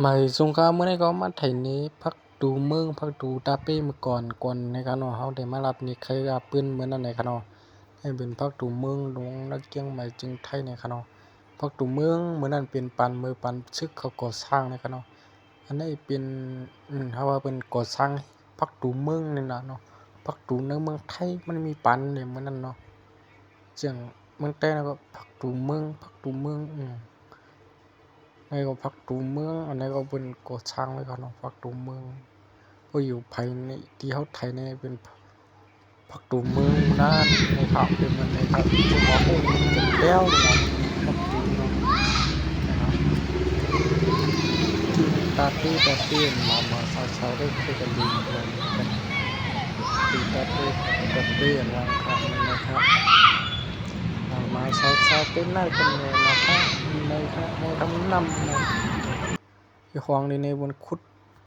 หมายสงกรานต์มื้อนี้ก็มาไถนี้พักดูเมืองพักดูตาเป้มื้อก่อนก่อนในคะเนาะเฮาได้มารับนี่ใครว่าปื้นมื้อนั้นในคะเนาะให้เป็นพักดูเมืองลงนักเกียงใหม่จึงไทยในคะเนาะพักดูเมืองเหมือนนั้นเป็นปันมือปันชึกเขาก่อสร้างในคะเนาะอันนี้เป็นอืมเฮาว่าเป็นก่อสร้างพักดูเมืองนี่ล่ะเนาะพักดูในเมืองไทยมันมีปันเนี่มื้อนนั้นเนาะจังเมืองใต้แล้วก็พักดูเมืองพักดูเมืองอืม ในก็พักตูเมืองอันนี้ก็เป็นก่อสร้างไว้ก่อนพักตูเมืองก็อยู่ภายในที่เขาไทยในเป็นพักตูเมืองนะในข่าวเป็นมันในครับที่หมอเองเป็นแก้วนะครับพักตูเมืองนะครับตาตี้ตาตี้มามาสาวสาวได้คุยกันดีเลยกันตีตาตี้ตาตี้อะไรครับนะครับ สาวสาว